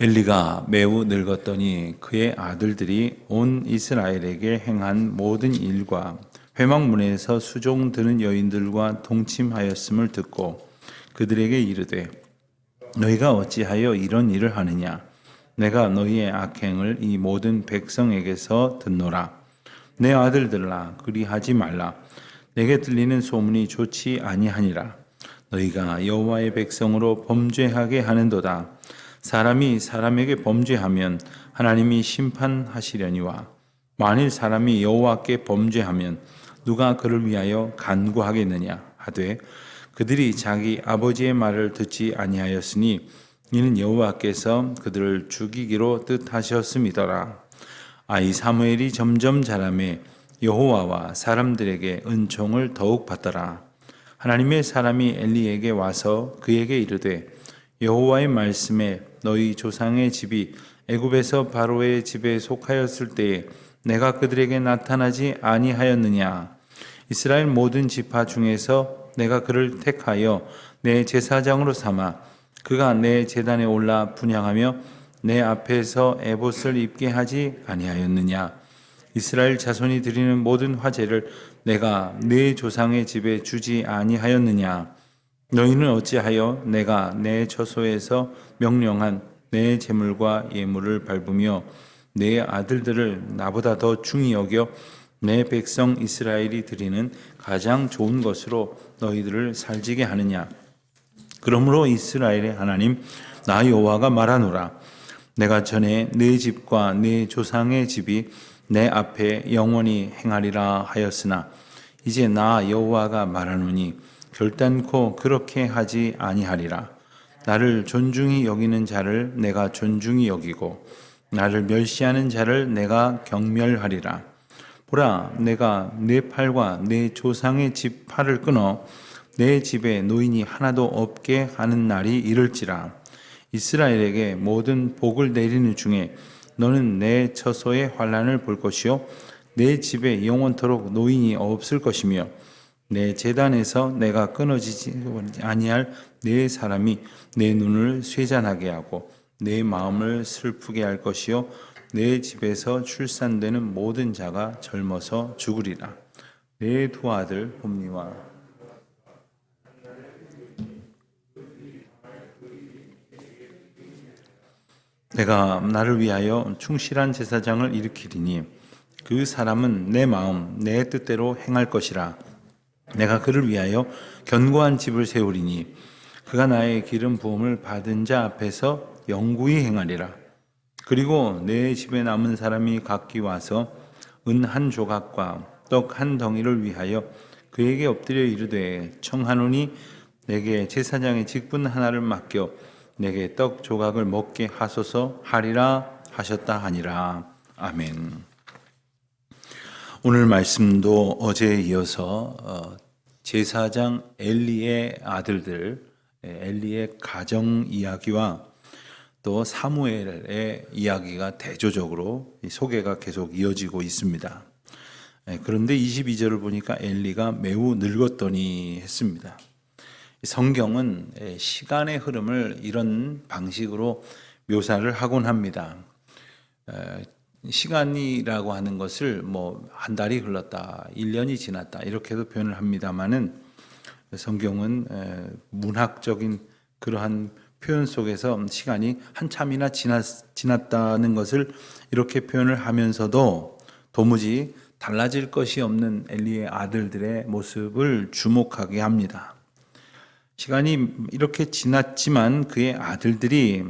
엘리가 매우 늙었더니 그의 아들들이 온 이스라엘에게 행한 모든 일과 회막문에서 수종 드는 여인들과 동침하였음을 듣고 그들에게 이르되 너희가 어찌하여 이런 일을 하느냐? 내가 너희의 악행을 이 모든 백성에게서 듣노라. 내 아들들아 그리하지 말라. 내게 들리는 소문이 좋지 아니하니라. 너희가 여호와의 백성으로 범죄하게 하는도다 사람이 사람에게 범죄하면 하나님이 심판하시려니와 만일 사람이 여호와께 범죄하면 누가 그를 위하여 간구하겠느냐? 하되 그들이 자기 아버지의 말을 듣지 아니하였으니 이는 여호와께서 그들을 죽이기로 뜻하셨음이더라. 아이 사무엘이 점점 자라매 여호와와 사람들에게 은총을 더욱 받더라. 하나님의 사람이 엘리에게 와서 그에게 이르되 여호와의 말씀에 너희 조상의 집이 애굽에서 바로의 집에 속하였을 때에 내가 그들에게 나타나지 아니하였느냐? 이스라엘 모든 지파 중에서 내가 그를 택하여 내 제사장으로 삼아 그가 내 제단에 올라 분양하며 내 앞에서 에봇을 입게 하지 아니하였느냐? 이스라엘 자손이 드리는 모든 화제를 내가 내 조상의 집에 주지 아니하였느냐 너희는 어찌하여 내가 내 처소에서 명령한 내 재물과 예물을 밟으며 내 아들들을 나보다 더 중히 여겨 내 백성 이스라엘이 드리는 가장 좋은 것으로 너희들을 살지게 하느냐? 그러므로 이스라엘의 하나님 나 여호와가 말하노라. 내가 전에 내 집과 내 조상의 집이 내 앞에 영원히 행하리라 하였으나 이제 나 여호와가 말하노니 결단코 그렇게 하지 아니하리라. 나를 존중히 여기는 자를 내가 존중히 여기고 나를 멸시하는 자를 내가 경멸하리라. 보라 내가 내 팔과 내 조상의 집 팔을 끊어 내 집에 노인이 하나도 없게 하는 날이 이를지라. 이스라엘에게 모든 복을 내리는 중에 너는 내 처소의 환란을 볼 것이요 내 집에 영원토록 노인이 없을 것이며 내 재단에서 내가 끊어지지 아니할 내 사람이 내 눈을 쇠잔하게 하고 내 마음을 슬프게 할 것이요 내 집에서 출산되는 모든 자가 젊어서 죽으리라. 내 두 아들 홈니와 내가 나를 위하여 충실한 제사장을 일으키리니 그 사람은 내 마음 내 뜻대로 행할 것이라 내가 그를 위하여 견고한 집을 세우리니 그가 나의 기름 부음을 받은 자 앞에서 영구히 행하리라 그리고 내 집에 남은 사람이 각기 와서 은 한 조각과 떡 한 덩이를 위하여 그에게 엎드려 이르되 청하노니 내게 제사장의 직분 하나를 맡겨 내게 떡 조각을 먹게 하소서 하리라 하셨다 하니라 아멘. 오늘 말씀도 어제에 이어서 어, 제사장 엘리의 아들들 예, 엘리의 가정 이야기와 또 사무엘의 이야기가 대조적으로 소개가 계속 이어지고 있습니다. 예, 그런데 22절을 보니까 엘리가 매우 늙었더니 했습니다. 성경은 예, 시간의 흐름을 이런 방식으로 묘사를 하곤 합니다. 시간이라고 하는 것을 뭐 한 달이 흘렀다, 1년이 지났다 이렇게도 표현을 합니다만은 성경은 문학적인 그러한 표현 속에서 시간이 한참이나 지났, 지났 다는 것을 이렇게 표현을 하면서도 도무지 달라질 것이 없는 엘리의 아들들의 모습을 주목하게 합니다. 시간이 이렇게 지났지만 그의 아들들이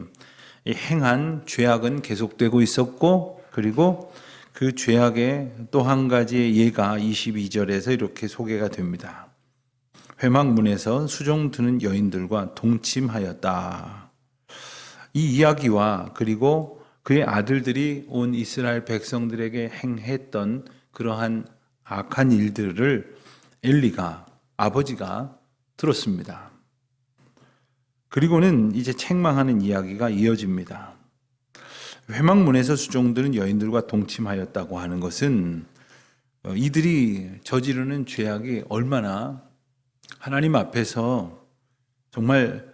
행한 죄악은 계속되고 있었고 그리고 그 죄악의 또 한 가지의 예가 22절에서 이렇게 소개가 됩니다. 회막문에서 수종 드는 여인들과 동침하였다. 이 이야기와 그리고 그의 아들들이 온 이스라엘 백성들에게 행했던 그러한 악한 일들을 엘리가 아버지가 들었습니다. 그리고는 이제 책망하는 이야기가 이어집니다. 회막문에서 수종들은 여인들과 동침하였다고 하는 것은 어, 이들이 저지르는 죄악이 얼마나 하나님 앞에서 정말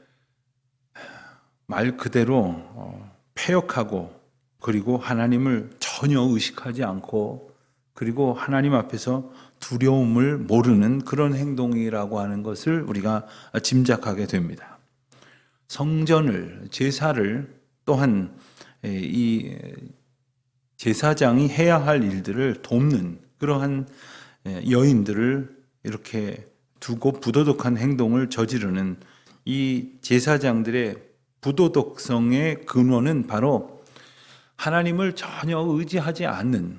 말 그대로 어, 패역하고 그리고 하나님을 전혀 의식하지 않고 그리고 하나님 앞에서 두려움을 모르는 그런 행동이라고 하는 것을 우리가 짐작하게 됩니다. 성전을 제사를 또한 이 제사장이 해야 할 일들을 돕는 그러한 여인들을 이렇게 두고 부도덕한 행동을 저지르는 이 제사장들의 부도덕성의 근원은 바로 하나님을 전혀 의지하지 않는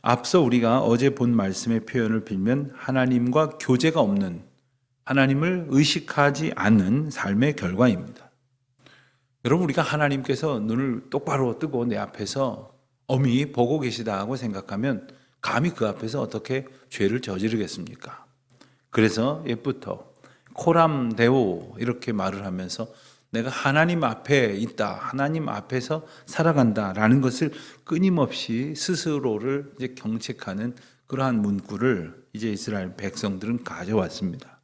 앞서 우리가 어제 본 말씀의 표현을 빌면 하나님과 교제가 없는 하나님을 의식하지 않는 삶의 결과입니다. 여러분 우리가 하나님께서 눈을 똑바로 뜨고 내 앞에서 엄히 보고 계시다고 생각하면 감히 그 앞에서 어떻게 죄를 저지르겠습니까? 그래서 옛부터 코람 데오 이렇게 말을 하면서 내가 하나님 앞에 있다. 하나님 앞에서 살아간다라는 것을 끊임없이 스스로를 이제 경책하는 그러한 문구를 이제 이스라엘 백성들은 가져왔습니다.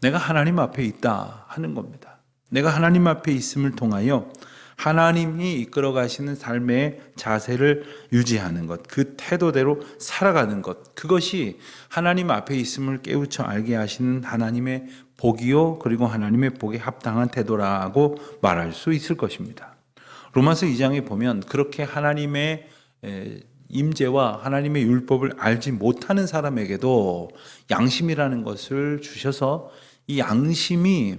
내가 하나님 앞에 있다 하는 겁니다. 내가 하나님 앞에 있음을 통하여 하나님이 이끌어 가시는 삶의 자세를 유지하는 것, 그 태도대로 살아가는 것, 그것이 하나님 앞에 있음을 깨우쳐 알게 하시는 하나님의 복이요, 그리고 하나님의 복에 합당한 태도라고 말할 수 있을 것입니다. 로마서 2장에 보면 그렇게 하나님의 임재와 하나님의 율법을 알지 못하는 사람에게도 양심이라는 것을 주셔서 이 양심이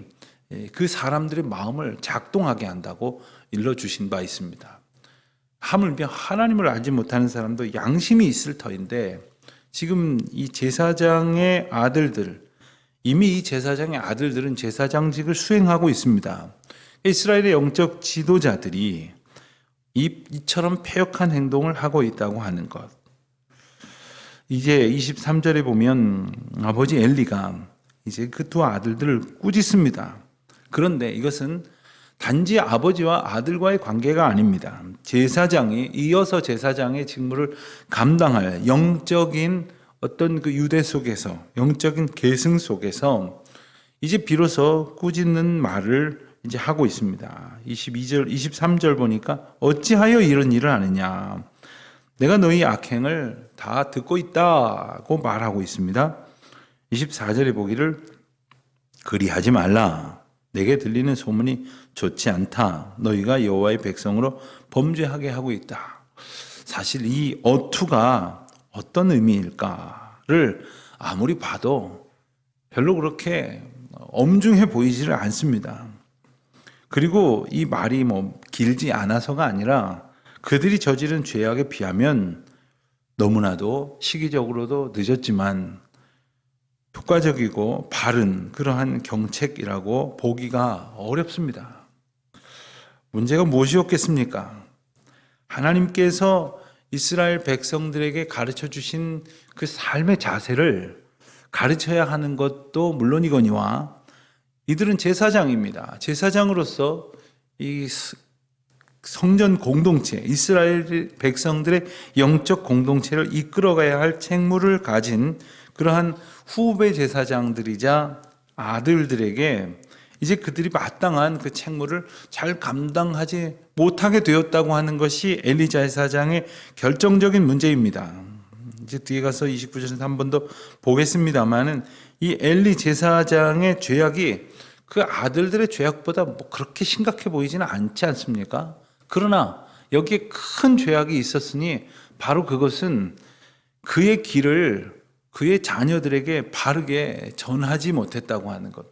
그 사람들의 마음을 작동하게 한다고 일러 주신 바 있습니다. 하물며 하나님을 알지 못하는 사람도 양심이 있을 터인데 지금 이 제사장의 아들들 이미 이 제사장의 아들들은 제사장직을 수행하고 있습니다. 이스라엘의 영적 지도자들이 이, 이처럼 패역한 행동을 하고 있다고 하는 것. 이제 23절에 보면 아버지 엘리가 이제 그 두 아들들을 꾸짖습니다. 그런데 이것은 단지 아버지와 아들과의 관계가 아닙니다. 제사장이 이어서 제사장의 직무를 감당할 영적인 어떤 그 유대 속에서 영적인 계승 속에서 이제 비로소 꾸짖는 말을 이제 하고 있습니다. 22절, 23절 보니까 어찌하여 이런 일을 하느냐. 내가 너희 악행을 다 듣고 있다고 말하고 있습니다. 24절에 보기를 그리하지 말라. 내게 들리는 소문이 좋지 않다. 너희가 여호와의 백성으로 범죄하게 하고 있다. 사실 이 어투가 어떤 의미일까를 아무리 봐도 별로 그렇게 엄중해 보이지를 않습니다. 그리고 이 말이 뭐 길지 않아서가 아니라 그들이 저지른 죄악에 비하면 너무나도 시기적으로도 늦었지만 효과적이고 바른 그러한 경책이라고 보기가 어렵습니다. 문제가 무엇이었겠습니까? 하나님께서 이스라엘 백성들에게 가르쳐 주신 그 삶의 자세를 가르쳐야 하는 것도 물론이거니와 이들은 제사장입니다. 제사장으로서 이 성전 공동체, 이스라엘 백성들의 영적 공동체를 이끌어가야 할 책무를 가진 그러한 후배 제사장들이자 아들들에게 이제 그들이 마땅한 그 책무를 잘 감당하지 못하게 되었다고 하는 것이 엘리자 제사장의 결정적인 문제입니다. 이제 뒤에 가서 29절에서 한 번 더 보겠습니다만은 이 엘리 제사장의 죄악이 그 아들들의 죄악보다 뭐 그렇게 심각해 보이지는 않지 않습니까? 그러나 여기에 큰 죄악이 있었으니 바로 그것은 그의 길을 그의 자녀들에게 바르게 전하지 못했다고 하는 것.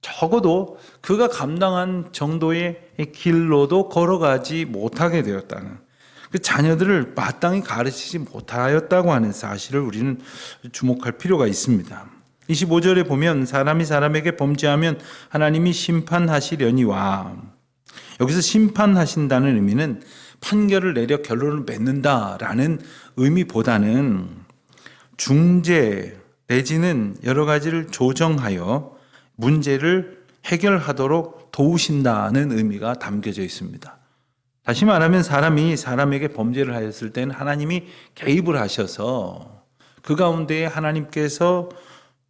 적어도 그가 감당한 정도의 길로도 걸어가지 못하게 되었다는 그 자녀들을 마땅히 가르치지 못하였다고 하는 사실을 우리는 주목할 필요가 있습니다. 25절에 보면 사람이 사람에게 범죄하면 하나님이 심판하시려니와 여기서 심판하신다는 의미는 판결을 내려 결론을 맺는다라는 의미보다는 중재 내지는 여러 가지를 조정하여 문제를 해결하도록 도우신다는 의미가 담겨져 있습니다. 다시 말하면 사람이 사람에게 범죄를 하였을 때는 하나님이 개입을 하셔서 그 가운데 하나님께서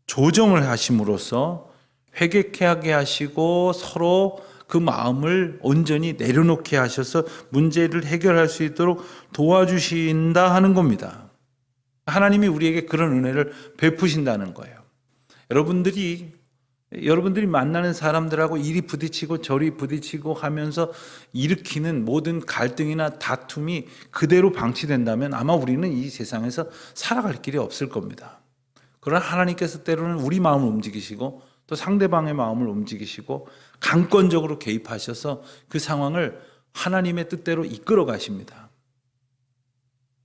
조정을 하심으로써 회개케 하게 하시고 서로 그 마음을 온전히 내려놓게 하셔서 문제를 해결할 수 있도록 도와주신다 하는 겁니다. 하나님이 우리에게 그런 은혜를 베푸신다는 거예요. 여러분들이 여러분들이 만나는 사람들하고 이리 부딪히고 저리 부딪히고 하면서 일으키는 모든 갈등이나 다툼이 그대로 방치된다면 아마 우리는 이 세상에서 살아갈 길이 없을 겁니다. 그러나 하나님께서 때로는 우리 마음을 움직이시고 또 상대방의 마음을 움직이시고 강권적으로 개입하셔서 그 상황을 하나님의 뜻대로 이끌어 가십니다.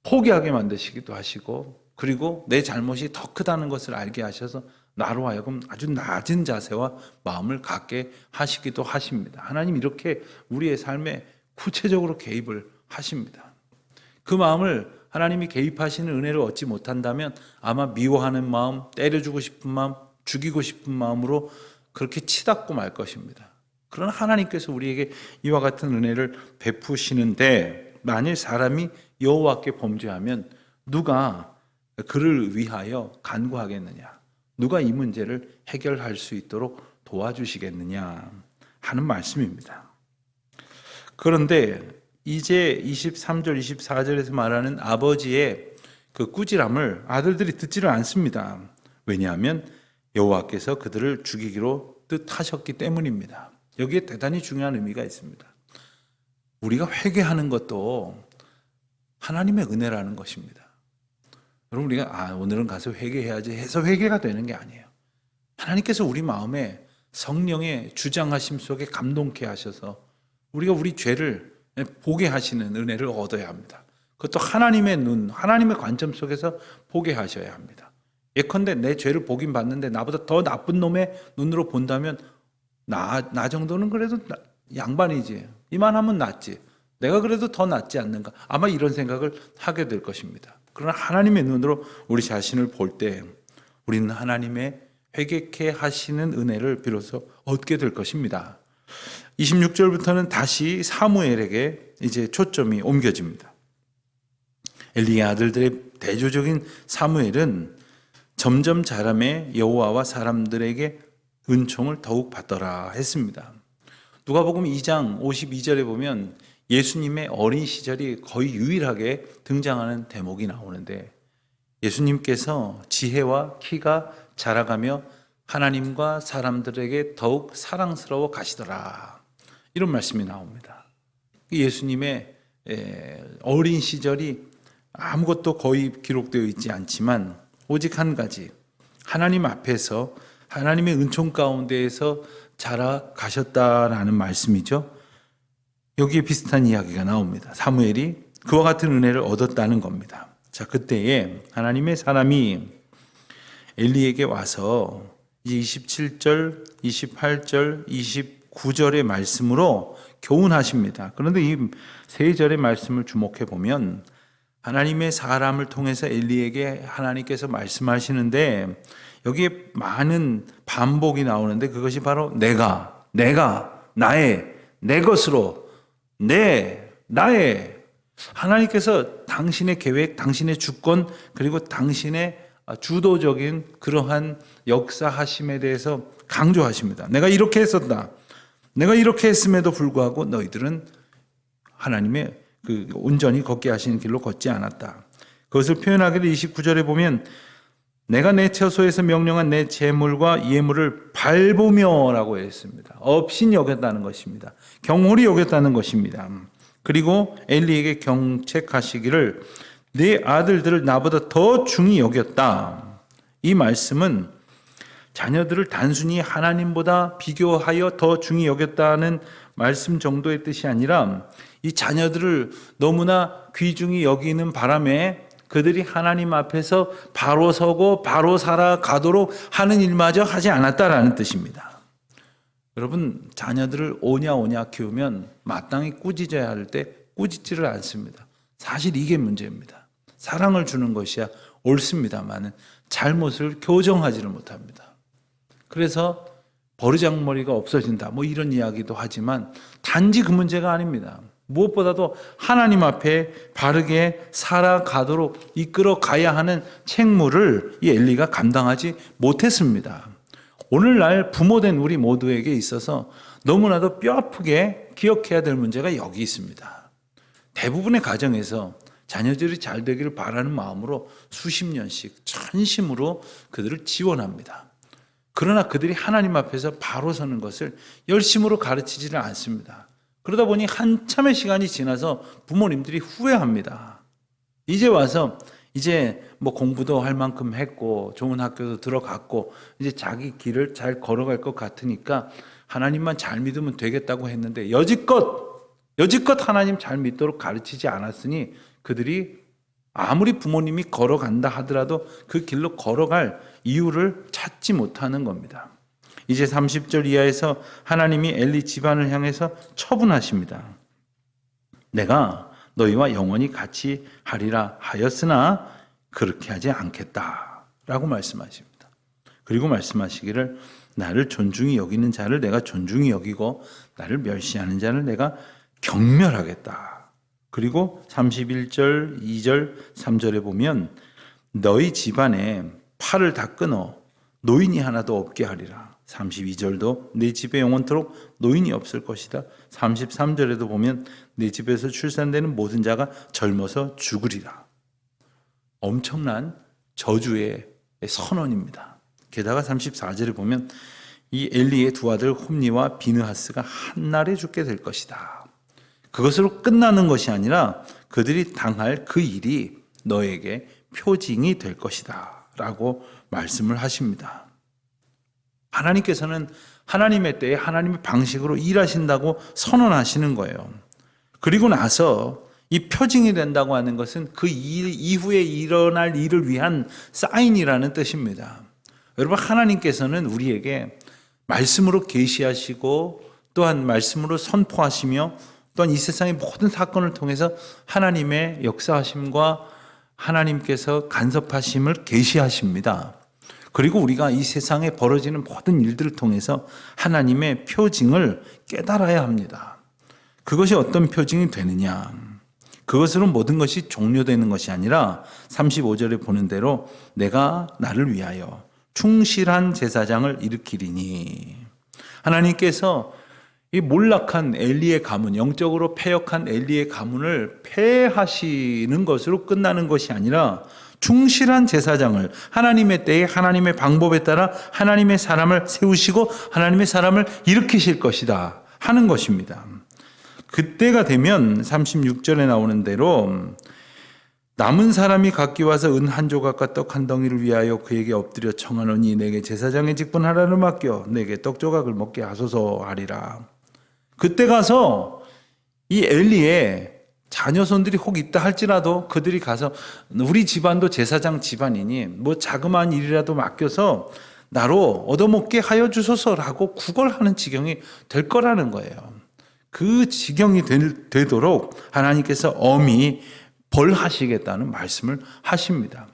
포기하게 만드시기도 하시고 그리고 내 잘못이 더 크다는 것을 알게 하셔서 나로 하여금 아주 낮은 자세와 마음을 갖게 하시기도 하십니다. 하나님 이렇게 우리의 삶에 구체적으로 개입을 하십니다. 그 마음을 하나님이 개입하시는 은혜를 얻지 못한다면 아마 미워하는 마음, 때려주고 싶은 마음, 죽이고 싶은 마음으로 그렇게 치닫고 말 것입니다. 그러나 하나님께서 우리에게 이와 같은 은혜를 베푸시는데 만일 사람이 여호와께 범죄하면 누가 그를 위하여 간구하겠느냐? 누가 이 문제를 해결할 수 있도록 도와주시겠느냐 하는 말씀입니다. 그런데 이제 23절, 24절에서 말하는 아버지의 그 꾸지람을 아들들이 듣지를 않습니다. 왜냐하면 여호와께서 그들을 죽이기로 뜻하셨기 때문입니다. 여기에 대단히 중요한 의미가 있습니다. 우리가 회개하는 것도 하나님의 은혜라는 것입니다. 여러분 우리가 아 오늘은 가서 회개해야지 해서 회개가 되는 게 아니에요. 하나님께서 우리 마음에 성령의 주장하심 속에 감동케 하셔서 우리가 우리 죄를 보게 하시는 은혜를 얻어야 합니다. 그것도 하나님의 눈, 하나님의 관점 속에서 보게 하셔야 합니다. 예컨대 내 죄를 보긴 봤는데 나보다 더 나쁜 놈의 눈으로 본다면 나, 나 정도는 그래도 나- 양반이지. 이만하면 낫지. 내가 그래도 더 낫지 않는가. 아마 이런 생각을 하게 될 것입니다. 그러나 하나님의 눈으로 우리 자신을 볼 때 우리는 하나님의 회개케 하시는 은혜를 비로소 얻게 될 것입니다. 26절부터는 다시 사무엘에게 이제 초점이 옮겨집니다. 엘리의 아들들의 대조적인 사무엘은 점점 자람에 여호와와 사람들에게 은총을 더욱 받더라 했습니다. 누가복음 2장 52절에 보면 예수님의 어린 시절이 거의 유일하게 등장하는 대목이 나오는데 예수님께서 지혜와 키가 자라가며 하나님과 사람들에게 더욱 사랑스러워 가시더라. 이런 말씀이 나옵니다. 예수님의 에, 어린 시절이 아무것도 거의 기록되어 있지 않지만 오직 한 가지 하나님 앞에서 하나님의 은총 가운데에서 자라가셨다라는 말씀이죠. 여기에 비슷한 이야기가 나옵니다. 사무엘이 그와 같은 은혜를 얻었다는 겁니다. 자, 그때에 하나님의 사람이 엘리에게 와서 27절, 28절, 29절의 말씀으로 교훈하십니다. 그런데 이 세 절의 말씀을 주목해 보면 하나님의 사람을 통해서 엘리에게 하나님께서 말씀하시는데 여기에 많은 반복이 나오는데 그것이 바로 내가, 내가, 나의, 내 것으로, 내, 나의 하나님께서 당신의 계획, 당신의 주권, 그리고 당신의 주도적인 그러한 역사하심에 대해서 강조하십니다. 내가 이렇게 했었다. 내가 이렇게 했음에도 불구하고 너희들은 하나님의 그 온전히 걷게 하시는 길로 걷지 않았다. 그것을 표현하기를 29절에 보면 내가 내 처소에서 명령한 내 재물과 예물을 발보며라고 했습니다. 없인 여겼다는 것입니다. 경홀히 여겼다는 것입니다. 그리고 엘리에게 경책하시기를 내 아들들을 나보다 더 중히 여겼다. 이 말씀은 자녀들을 단순히 하나님보다 비교하여 더 중히 여겼다는 말씀 정도의 뜻이 아니라 이 자녀들을 너무나 귀중히 여기는 바람에 그들이 하나님 앞에서 바로 서고 바로 살아가도록 하는 일마저 하지 않았다라는 뜻입니다. 여러분 자녀들을 오냐 오냐 키우면 마땅히 꾸짖어야 할 때 꾸짖지를 않습니다. 사실 이게 문제입니다. 사랑을 주는 것이야 옳습니다만은 잘못을 교정하지를 못합니다. 그래서 버르장머리가 없어진다. 뭐 이런 이야기도 하지만 단지 그 문제가 아닙니다. 무엇보다도 하나님 앞에 바르게 살아가도록 이끌어 가야 하는 책무를 이 엘리가 감당하지 못했습니다. 오늘날 부모된 우리 모두에게 있어서 너무나도 뼈 아프게 기억해야 될 문제가 여기 있습니다. 대부분의 가정에서 자녀들이 잘 되기를 바라는 마음으로 수십 년씩 전심으로 그들을 지원합니다. 그러나 그들이 하나님 앞에서 바로 서는 것을 열심으로 가르치지를 않습니다. 그러다 보니 한참의 시간이 지나서 부모님들이 후회합니다. 이제 와서 이제 뭐 공부도 할 만큼 했고 좋은 학교도 들어갔고 이제 자기 길을 잘 걸어갈 것 같으니까 하나님만 잘 믿으면 되겠다고 했는데 여지껏 여지껏 하나님 잘 믿도록 가르치지 않았으니 그들이 아무리 부모님이 걸어간다 하더라도 그 길로 걸어갈 이유를 찾지 못하는 겁니다. 이제 30절 이하에서 하나님이 엘리 집안을 향해서 처분하십니다. 내가 너희와 영원히 같이 하리라 하였으나 그렇게 하지 않겠다 라고 말씀하십니다. 그리고 말씀하시기를 나를 존중히 여기는 자를 내가 존중히 여기고 나를 멸시하는 자를 내가 경멸하겠다. 그리고 31절, 2절, 3절에 보면 너희 집안에 팔을 다 끊어 노인이 하나도 없게 하리라. 32절도 내 집에 영원토록 노인이 없을 것이다. 33절에도 보면 내 집에서 출산되는 모든 자가 젊어서 죽으리라. 엄청난 저주의 선언입니다. 게다가 34절에 보면 이 엘리의 두 아들 홈니와 비느하스가 한날에 죽게 될 것이다. 그것으로 끝나는 것이 아니라 그들이 당할 그 일이 너에게 표징이 될 것이다. 라고 말씀을 하십니다. 하나님께서는 하나님의 때에 하나님의 방식으로 일하신다고 선언하시는 거예요. 그리고 나서 이 표징이 된다고 하는 것은 그 일 이후에 일어날 일을 위한 사인이라는 뜻입니다. 여러분 하나님께서는 우리에게 말씀으로 계시하시고 또한 말씀으로 선포하시며 또한 이 세상의 모든 사건을 통해서 하나님의 역사하심과 하나님께서 간섭하심을 계시하십니다. 그리고 우리가 이 세상에 벌어지는 모든 일들을 통해서 하나님의 표징을 깨달아야 합니다. 그것이 어떤 표징이 되느냐? 그것으로 모든 것이 종료되는 것이 아니라 35절에 보는 대로 내가 나를 위하여 충실한 제사장을 일으키리니 하나님께서 이 몰락한 엘리의 가문, 영적으로 패역한 엘리의 가문을 폐하시는 것으로 끝나는 것이 아니라 충실한 제사장을 하나님의 때에 하나님의 방법에 따라 하나님의 사람을 세우시고 하나님의 사람을 일으키실 것이다 하는 것입니다. 그때가 되면 36절에 나오는 대로 남은 사람이 각기 와서 은 한 조각과 떡 한 덩이를 위하여 그에게 엎드려 청하노니 내게 제사장의 직분 하나를 맡겨 내게 떡 조각을 먹게 하소서 하리라. 그때 가서 이 엘리의 자녀손들이 혹 있다 할지라도 그들이 가서 우리 집안도 제사장 집안이니 뭐 자그마한 일이라도 맡겨서 나로 얻어먹게 하여 주소서라고 구걸하는 지경이 될 거라는 거예요. 그 지경이 될, 되도록 하나님께서 엄히 벌하시겠다는 말씀을 하십니다.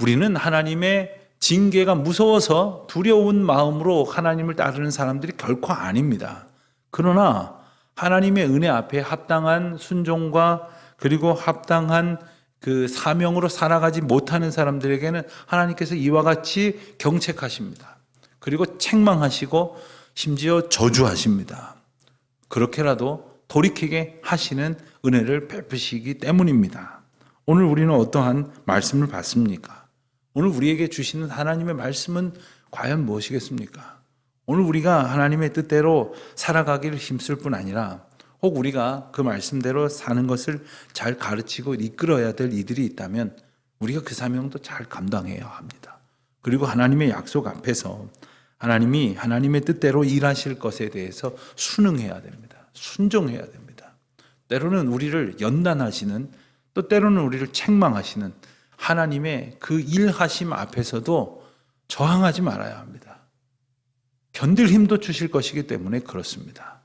우리는 하나님의 징계가 무서워서 두려운 마음으로 하나님을 따르는 사람들이 결코 아닙니다. 그러나 하나님의 은혜 앞에 합당한 순종과 그리고 합당한 그 사명으로 살아가지 못하는 사람들에게는 하나님께서 이와 같이 경책하십니다. 그리고 책망하시고 심지어 저주하십니다. 그렇게라도 돌이키게 하시는 은혜를 베푸시기 때문입니다. 오늘 우리는 어떠한 말씀을 받습니까? 오늘 우리에게 주시는 하나님의 말씀은 과연 무엇이겠습니까? 오늘 우리가 하나님의 뜻대로 살아가기를 힘쓸 뿐 아니라 혹 우리가 그 말씀대로 사는 것을 잘 가르치고 이끌어야 될 이들이 있다면 우리가 그 사명도 잘 감당해야 합니다. 그리고 하나님의 약속 앞에서 하나님이 하나님의 뜻대로 일하실 것에 대해서 순응해야 됩니다. 순종해야 됩니다. 때로는 우리를 연단하시는 또 때로는 우리를 책망하시는 하나님의 그 일하심 앞에서도 저항하지 말아야 합니다. 견딜 힘도 주실 것이기 때문에 그렇습니다.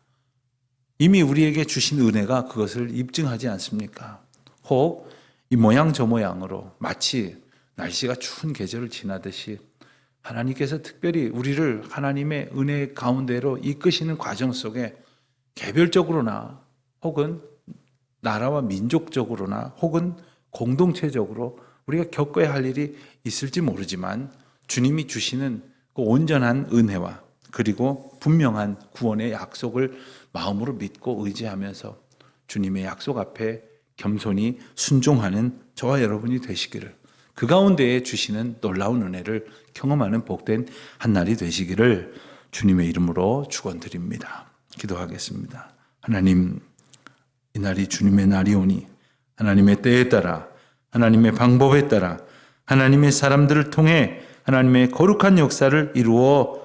이미 우리에게 주신 은혜가 그것을 입증하지 않습니까? 혹 이 모양 저 모양으로 마치 날씨가 추운 계절을 지나듯이 하나님께서 특별히 우리를 하나님의 은혜 가운데로 이끄시는 과정 속에 개별적으로나 혹은 나라와 민족적으로나 혹은 공동체적으로 우리가 겪어야 할 일이 있을지 모르지만 주님이 주시는 그 온전한 은혜와 그리고 분명한 구원의 약속을 마음으로 믿고 의지하면서 주님의 약속 앞에 겸손히 순종하는 저와 여러분이 되시기를 그 가운데에 주시는 놀라운 은혜를 경험하는 복된 한 날이 되시기를 주님의 이름으로 축원드립니다. 기도하겠습니다. 하나님 이 날이 주님의 날이 오니 하나님의 때에 따라 하나님의 방법에 따라 하나님의 사람들을 통해 하나님의 거룩한 역사를 이루어